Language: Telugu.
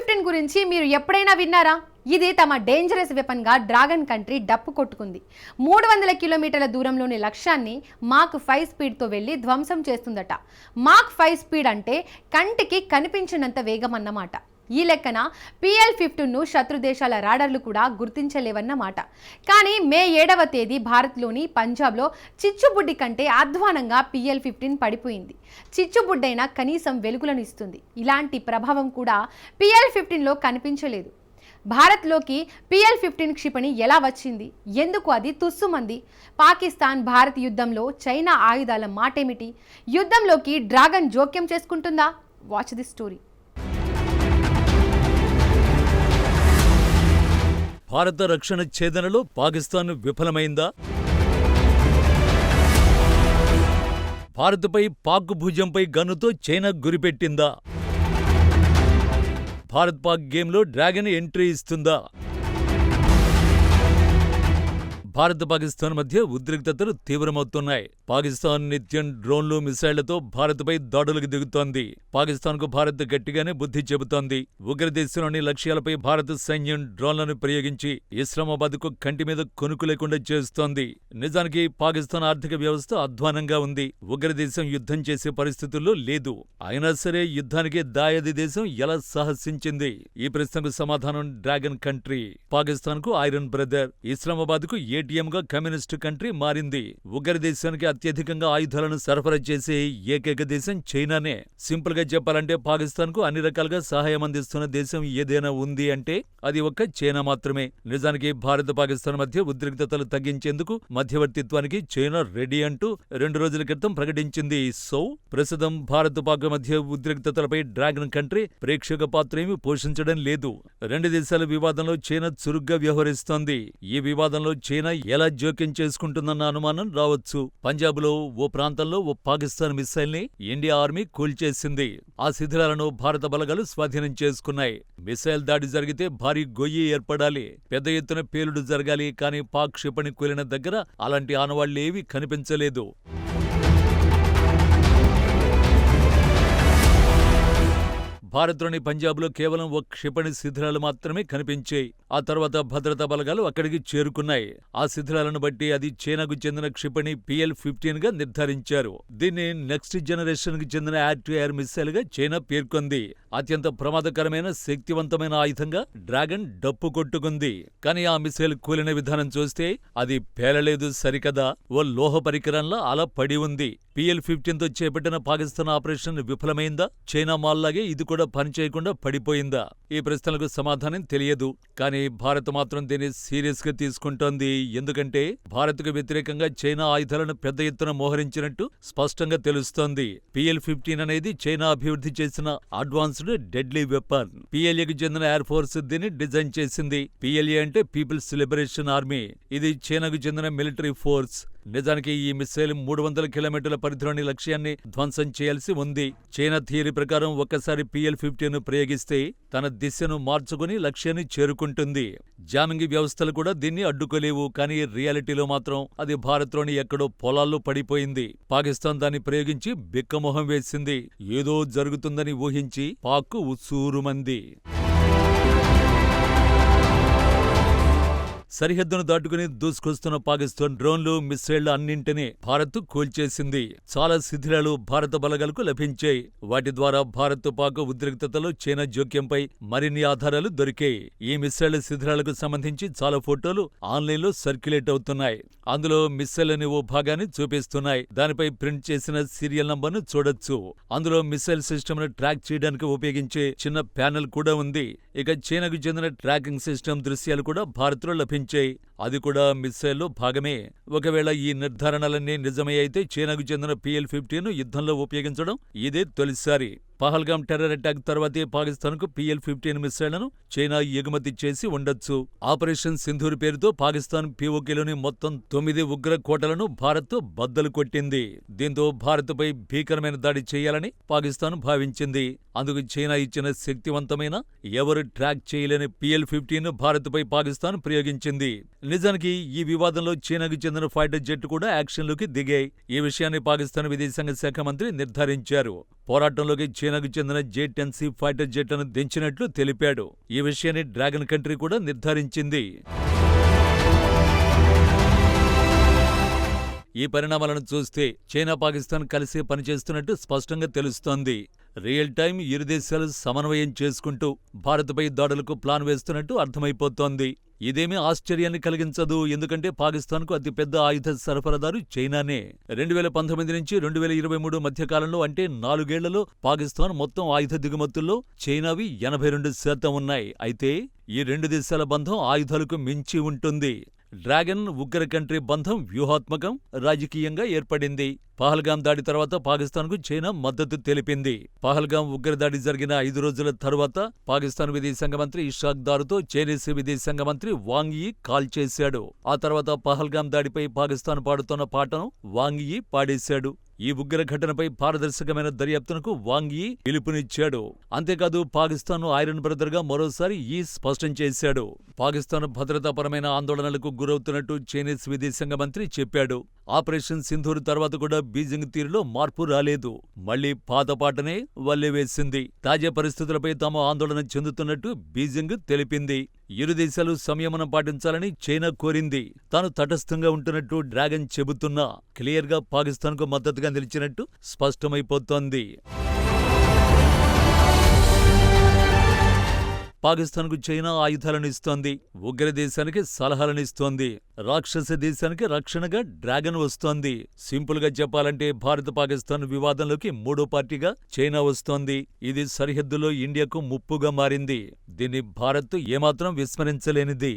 ఫిఫ్టీన్ గురించి మీరు ఎప్పుడైనా విన్నారా? ఇది తమ డేంజరస్ వెపన్గా డ్రాగన్ కంట్రీ డప్పు కొట్టుకుంది. మూడు వందల కిలోమీటర్ల దూరంలోని లక్ష్యాన్ని మాక్ ఫైవ్ స్పీడ్తో వెళ్ళి ధ్వంసం చేస్తుందట. మాక్ ఫైవ్ స్పీడ్ అంటే కంటికి కనిపించినంత వేగం అన్నమాట. ఈ లెక్కన పిఎల్ ఫిఫ్టీన్ను శత్రు దేశాల రాడర్లు కూడా గుర్తించలేవన్నమాట కానీ మే ఏడవ తేదీ భారత్లోని పంజాబ్లో చిచ్చుబుడ్డి కంటే అధ్వానంగా పిఎల్ ఫిఫ్టీన్ పడిపోయింది. చిచ్చుబుడ్డైనా కనీసం వెలుగులను ఇస్తుంది. ఇలాంటి ప్రభావం కూడా పిఎల్ ఫిఫ్టీన్లో కనిపించలేదు. భారత్లోకి పిఎల్ ఫిఫ్టీన్ క్షిపణి ఎలా వచ్చింది? ఎందుకు అది తుస్సుమంది? పాకిస్తాన్ భారత్ యుద్ధంలో చైనా ఆయుధాల మాటేమిటి? యుద్ధంలోకి డ్రాగన్ జోక్యం చేసుకుంటుందా? Watch the story. భారత రక్షణ ఛేదనలో పాకిస్తాన్ విఫలమైందా? భారత్పై పాక్ భుజంపై గన్నుతో చైనా గురిపెట్టిందా? భారత్ పాక్ గేమ్లో డ్రాగన్ ఎంట్రీ ఇస్తుందా? భారత్ పాకిస్తాన్ మధ్య ఉద్రిక్తతలు తీవ్రమవుతున్నాయి. పాకిస్తాన్ నిత్యం డ్రోన్లు మిసైళ్ళతో భారత్పై దాడులకు దిగుతోంది. పాకిస్తాన్కు భారత్ గట్టిగానే బుద్ధి చెబుతోంది. ఉగ్రదేశంలోని లక్ష్యాలపై భారత సైన్యం డ్రోన్లను ప్రయోగించి ఇస్లామాబాద్కు కంటి మీద కొనుకు లేకుండా చేస్తోంది. నిజానికి పాకిస్తాన్ ఆర్థిక వ్యవస్థ అధ్వానంగా ఉంది. ఉగ్రదేశం యుద్ధం చేసే పరిస్థితుల్లో లేదు. అయినా సరే యుద్ధానికి దాయది దేశం ఎలా సాహసించింది? ఈ ప్రశ్నకు సమాధానం డ్రాగన్ కంట్రీ. పాకిస్తాన్కు ఐరన్ బ్రదర్. ఇస్లామాబాద్కు ఏటీఎంగా కమ్యూనిస్టు కంట్రీ మారింది. ఉగ్రదేశానికి అత్యధికంగా ఆయుధాలను సరఫరా చేసే ఏకైక దేశం చైనానే. సింపుల్గా చెప్పాలంటే పాకిస్తాన్కు అన్ని రకాలుగా సహాయం అందిస్తున్న దేశం ఏదైనా ఉంది అంటే అది ఒక్క చైనా మాత్రమే. నిజానికి భారత్ పాకిస్తాన్ మధ్య ఉద్రిక్తతలు తగ్గించేందుకు మధ్యవర్తిత్వానికి చైనా రెడీ అంటూ రెండు రోజుల క్రితం ప్రకటించింది. సో ప్రస్తుతం భారత్ పాక్ మధ్య ఉద్రిక్తతలపై డ్రాగన్ కంట్రీ ప్రేక్షక పాత్ర ఏమీ పోషించడం లేదు. రెండు దేశాల వివాదంలో చైనా చురుగ్గా వ్యవహరిస్తోంది. ఈ వివాదంలో చైనా ఎలా జోక్యం చేసుకుంటుందన్న అనుమానం రావచ్చు. పంజాబ్లో ఓ ప్రాంతంలో ఓ పాకిస్తాన్ మిస్సైల్ని ఇండియా ఆర్మీ కూల్చేసింది. ఆ శిథిలాలను భారత బలగాలు స్వాధీనం చేసుకున్నాయి. మిసైల్ దాడి జరిగితే భారీ గొయ్యి ఏర్పడాలి. పెద్ద ఎత్తున పేలుడు జరగాలి కానీ పాక్ క్షిపణి కూలిన దగ్గర అలాంటి ఆనవాళ్ళేవీ కనిపించలేదు. భారత్లోని పంజాబ్లో కేవలం ఒక క్షిపణి శిథిలాలు మాత్రమే కనిపించాయి. ఆ తర్వాత భద్రతా బలగాలు అక్కడికి చేరుకున్నాయి. ఆ శిథిలాలను బట్టి అది చైనాకు చెందిన క్షిపణి పిఎల్ ఫిఫ్టీన్గా నిర్ధారించారు. దీన్ని నెక్స్ట్ జనరేషన్కి చెందిన యాడ్ టు ఎయిర్ మిసైల్గా చైనా పేర్కొంది. అత్యంత ప్రమాదకరమైన శక్తివంతమైన ఆయుధంగా డ్రాగన్ డప్పు కొట్టుకుంది. కానీ ఆ మిసైల్ కూలిన విధానం చూస్తే అది పేలలేదు సరికదా. ఓ లోహ పరికరంలా అలా పడి ఉంది. పిఎల్ ఫిఫ్టీన్తో చేపట్టిన పాకిస్తాన్ ఆపరేషన్ విఫలమైందా? చైనా మాల్లాగే ఇది కూడా పనిచేయకుండా పడిపోయిందా? ఈ ప్రశ్నలకు సమాధానం తెలియదు. కానీ భారత్ మాత్రం దీన్ని సీరియస్గా తీసుకుంటోంది. ఎందుకంటే భారత్కు వ్యతిరేకంగా చైనా ఆయుధాలను పెద్ద ఎత్తున మోహరించినట్టు స్పష్టంగా తెలుస్తోంది. పిఎల్ ఫిఫ్టీన్ అనేది చైనా అభివృద్ధి చేసిన అడ్వాన్స్డ్ డెడ్లీ వెపన్. పిఎల్ఏకి చెందిన ఎయిర్ ఫోర్స్ దీన్ని డిజైన్ చేసింది. పిఎల్ఏ అంటే పీపుల్స్ లిబరేషన్ ఆర్మీ. ఇది చైనాకు చెందిన మిలిటరీ ఫోర్స్. నిజానికి ఈ మిస్సైల్ మూడు వందల కిలోమీటర్ల పరిధిలోని లక్ష్యాన్ని ధ్వంసం చేయాల్సి ఉంది. చైనా థియరీ ప్రకారం ఒక్కసారి పిఎల్ ఫిఫ్టీను ప్రయోగిస్తే తన దిశను మార్చుకుని లక్ష్యాన్ని చేరుకుంటుంది. జామింగ్ వ్యవస్థలు కూడా దీన్ని అడ్డుకోలేవు. కానీ రియాలిటీలో మాత్రం అది భారత్లోని ఎక్కడో పొలాల్లో పడిపోయింది. పాకిస్తాన్ దాన్ని ప్రయోగించి బిక్కమొహం వేసింది. ఏదో జరుగుతుందని ఊహించి పాక్ ఉసూరుమంది సరిహద్దును దాటుకుని దూసుకొస్తున్న పాకిస్తాన్ డ్రోన్లు మిస్సైళ్ళు అన్నింటినీ భారత్ కూల్చేసింది. చాలా శిథిలాలు భారత బలగాలకు లభించాయి. వాటి ద్వారా భారత్ పాక్ ఉద్రిక్తతలో చైనా జోక్యంపై మరిన్ని ఆధారాలు దొరికాయి. ఈ మిస్సైళ్ళ శిథిలాలకు సంబంధించి చాలా ఫోటోలు ఆన్లైన్లో సర్క్యులేట్ అవుతున్నాయి. అందులో మిస్సైల్ అనే ఓ భాగాన్ని చూపిస్తున్నాయి. దానిపై ప్రింట్ చేసిన సీరియల్ నంబర్ను చూడొచ్చు. అందులో మిస్సైల్ సిస్టమ్ను ట్రాక్ చేయడానికి ఉపయోగించే చిన్న ప్యానెల్ కూడా ఉంది. ఇక చైనాకు చెందిన ట్రాకింగ్ సిస్టమ్ దృశ్యాలు కూడా భారత్లో లభించాయి. J. అది కూడా మిస్సైల్లో భాగమే. ఒకవేళ ఈ నిర్ధారణలన్నీ నిజమే అయితే చైనాకు చెందిన పిఎల్ ఫిఫ్టీను యుద్ధంలో ఉపయోగించడం ఇదే తొలిసారి. పహల్గాం టెర్రర్ అటాక్ తర్వాతే పాకిస్తాన్కు పిఎల్ ఫిఫ్టీన్ మిస్సైళ్ళను చైనా ఎగుమతి చేసి ఉండొచ్చు. ఆపరేషన్ సింధూర్ పేరుతో పాకిస్తాన్ పీఓకేలోని మొత్తం తొమ్మిది ఉగ్ర కోటలను భారత్ బద్దలు కొట్టింది. దీంతో భారత్పై భీకరమైన దాడి చేయాలని పాకిస్తాన్ భావించింది. అందుకు చైనా ఇచ్చిన శక్తివంతమైన ఎవరు ట్రాక్ చేయలేని పిఎల్ ఫిఫ్టీన్ భారత్పై పాకిస్తాన్ ప్రయోగించింది. నిజానికి ఈ వివాదంలో చైనాకు చెందిన ఫైటర్ జెట్ కూడా యాక్షన్లోకి దిగాయి. ఈ విషయాన్ని పాకిస్తాన్ విదేశాంగ శాఖ మంత్రి నిర్ధారించారు. పోరాటంలోకి చైనాకు చెందిన జే టెన్ సి ఫైటర్ జెట్లను దించినట్లు తెలిపాడు. ఈ విషయాన్ని డ్రాగన్ కంట్రీ కూడా నిర్ధారించింది. ఈ పరిణామాలను చూస్తే చైనా పాకిస్తాన్ కలిసి పనిచేస్తున్నట్టు స్పష్టంగా తెలుస్తోంది. రియల్ టైం ఇరు దేశాలు సమన్వయం చేసుకుంటూ భారత్పై దాడులకు ప్లాన్ వేస్తున్నట్టు అర్థమైపోతోంది. ఇదేమీ ఆశ్చర్యాన్ని కలిగించదు ఎందుకంటే పాకిస్తాన్కు అతిపెద్ద ఆయుధ సరఫరాదారు చైనానే. రెండు వేల పంతొమ్మిది నుంచి రెండు వేల ఇరవై మూడు మధ్యకాలంలో అంటే నాలుగేళ్ళలో పాకిస్తాన్ మొత్తం ఆయుధ దిగుమతుల్లో చైనావి ఎనభై రెండు శాతం ఉన్నాయి. అయితే ఈ రెండు దేశాల బంధం ఆయుధాలకు మించి ఉంటుంది. డ్రాగన్ ఉగ్ర కంట్రీ బంధం వ్యూహాత్మకం రాజకీయంగా ఏర్పడింది. పహల్గాం దాడి తర్వాత పాకిస్తాన్కు చైనా మద్దతు తెలిపింది. పహల్గాం ఉగ్రదాడి జరిగిన ఐదు రోజుల తరువాత పాకిస్తాన్ విదేశాంగ మంత్రి ఇషాక్ దారుతో చైనీస్ విదేశాంగ మంత్రి వాంగియి కాల్ చేశాడు. ఆ తర్వాత పహల్గాం దాడిపై పాకిస్తాన్ పాడుతున్న పాటను వాంగియి పాడేశాడు. ఈ ఉగ్ర ఘటనపై పారదర్శకమైన దర్యాప్తునకు వాంగ్ పిలుపునిచ్చాడు. అంతేకాదు పాకిస్తాన్ ఐరన్ బ్రదర్గా మరోసారి ఈ స్పష్టం చేశాడు. పాకిస్తాన్ భద్రతాపరమైన ఆందోళనలకు గురవుతున్నట్టు చైనీస్ విదేశాంగ మంత్రి చెప్పాడు. ఆపరేషన్ సింధూర్ తర్వాత కూడా బీజింగ్ తీరులో మార్పు రాలేదు. మళ్ళీ పాతపాటనే వల్లెవేసింది. తాజా పరిస్థితులపై తాము ఆందోళన చెందుతున్నట్టు బీజింగ్ తెలిపింది. ఇరు దేశాలు సంయమనం పాటించాలని చైనా కోరింది. తాను తటస్థంగా ఉంటున్నట్టు డ్రాగన్ చెబుతున్నా. క్లియర్గా పాకిస్తాన్కు మద్దతుగా నిలిచినట్టు స్పష్టమైపోతోంది. పాకిస్తాన్కు చైనా ఆయుధాలను ఇస్తోంది. ఉగ్ర దేశానికి సలహాలను ఇస్తోంది. రాక్షస దేశానికి రక్షణగా డ్రాగన్ వస్తోంది. సింపుల్గా చెప్పాలంటే భారత్ పాకిస్తాన్ వివాదంలోకి మూడో పార్టీగా చైనా వస్తోంది. ఇది సరిహద్దులో ఇండియాకు ముప్పుగా మారింది. దీన్ని భారత్ ఏమాత్రం విస్మరించలేనిది.